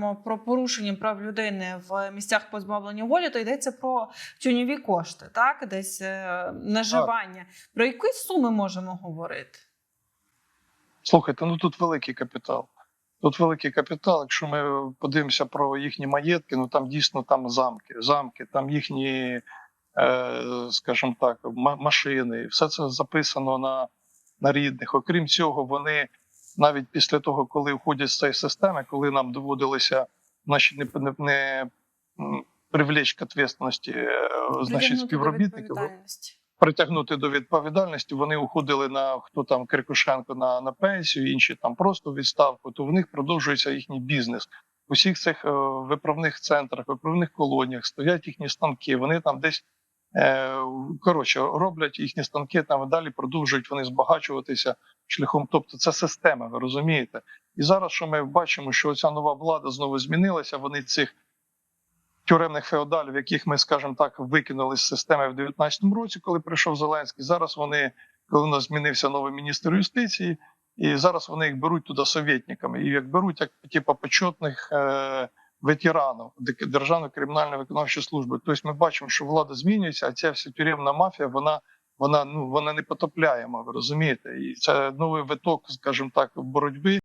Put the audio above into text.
говоримо про порушення прав людини в місцях позбавлення волі, то йдеться про тюньові кошти, так десь е, наживання. Про які суми можемо говорити? Слухайте, ну тут великий капітал. Тут великий капітал. Якщо ми подивимося про їхні маєтки, ну там дійсно там замки, замки, там їхні, е, скажімо так, ма- машини. Все це записано на, на рідних. Окрім цього, вони навіть після того, коли входять з цієї системи, коли нам доводилося значить, не, не, не привлечь к е, значить, співробітників притягнути до відповідальності. Вони уходили на хто там Крикушенко на, на пенсію, інші там просто відставку. То в них продовжується їхній бізнес. У всіх цих е, виправних центрах, виправних колоніях стоять їхні станки. Вони там десь коротше роблять їхні станки, там і далі продовжують вони збагачуватися шляхом. Тобто це система, ви розумієте? І зараз, що ми бачимо, що ця нова влада знову змінилася. Вони цих тюремних феодалів, яких ми, скажімо так, викинули з системи в 19-му році, коли прийшов Зеленський. Зараз вони, коли у нас змінився новий міністр юстиції, і зараз вони їх беруть туди совєтниками. І як беруть як типу, почетних е, ветеранів Державної кримінальної виконавчої служби. Тобто ми бачимо, що влада змінюється, а ця вся тюремна мафія, вона. Вона ну вона не потопляємо, ви розумієте, і це новий виток, скажімо так, боротьби.